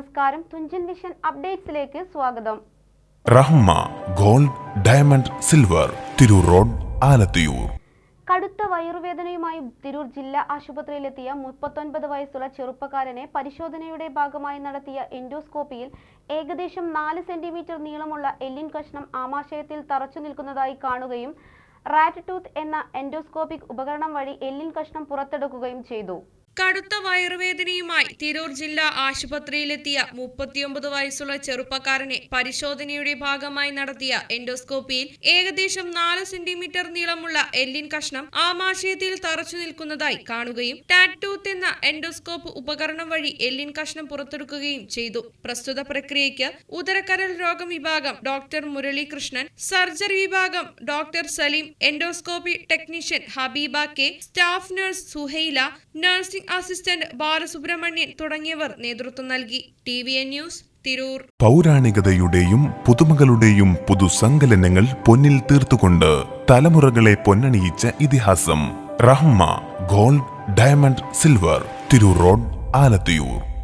നമസ്കാരം. തുഞ്ചൻ വിഷൻ അപ്ഡേറ്റ്സിലേക്ക് സ്വാഗതം. Rahma gold diamond silver Tirur road Alathiyur. കടുത്ത വയറുവേദനയുമായി തിരൂർ ജില്ലാ ആശുപത്രിയിലെത്തിയ മുപ്പത്തൊൻപത് വയസ്സുള്ള ചെറുപ്പക്കാരനെ പരിശോധനയുടെ ഭാഗമായി നടത്തിയ എൻഡോസ്കോപ്പിയിൽ ഏകദേശം നാല് സെന്റിമീറ്റർ നീളമുള്ള എല്ലിൻ കഷ്ണം ആമാശയത്തിൽ തറച്ചു നിൽക്കുന്നതായി കാണുകയും റാറ്റ് ടൂത്ത് എന്ന എൻഡോസ്കോപ്പിക് ഉപകരണം വഴി എല്ലിൻ കഷ്ണം പുറത്തെടുക്കുകയും ചെയ്തു. കടുത്ത വയറുവേദനയുമായി തിരൂർ ജില്ലാ ആശുപത്രിയിലെത്തിയ മുപ്പത്തിയൊമ്പത് വയസ്സുള്ള ചെറുപ്പക്കാരനെ പരിശോധനയുടെ ഭാഗമായി നടത്തിയ എൻഡോസ്കോപ്പിയിൽ ഏകദേശം നാല് സെന്റിമീറ്റർ നീളമുള്ള എല്ലിൻ കഷ്ണം ആമാശയത്തിൽ തറച്ചു നിൽക്കുന്നതായി കാണുകയും ടാറ്റൂത്ത് എന്ന എൻഡോസ്കോപ്പ് ഉപകരണം വഴി എല്ലിൻ കഷ്ണം പുറത്തെടുക്കുകയും ചെയ്തു. പ്രസ്തുത പ്രക്രിയയ്ക്ക് ഉദരക്കരൽ രോഗം വിഭാഗം ഡോക്ടർ മുരളീകൃഷ്ണൻ സർജറി വിഭാഗം doctor Saleem endoscopy technician Habeeba K staff nurse Suhaila nursing assistant Balasubramanian തുടങ്ങിയവർ നേതൃത്വം നൽകി. T V N news Tirur. പൗരാണികതയുടെയും പുതുമകളുടെയും പുതുസങ്കലനങ്ങൾ പൊന്നിൽ തീർത്തുകൊണ്ട് തലമുറകളെ പൊന്നണിയിച്ച ഇതിഹാസം. Rahma gold diamond silver. Tirur road Alathiyur.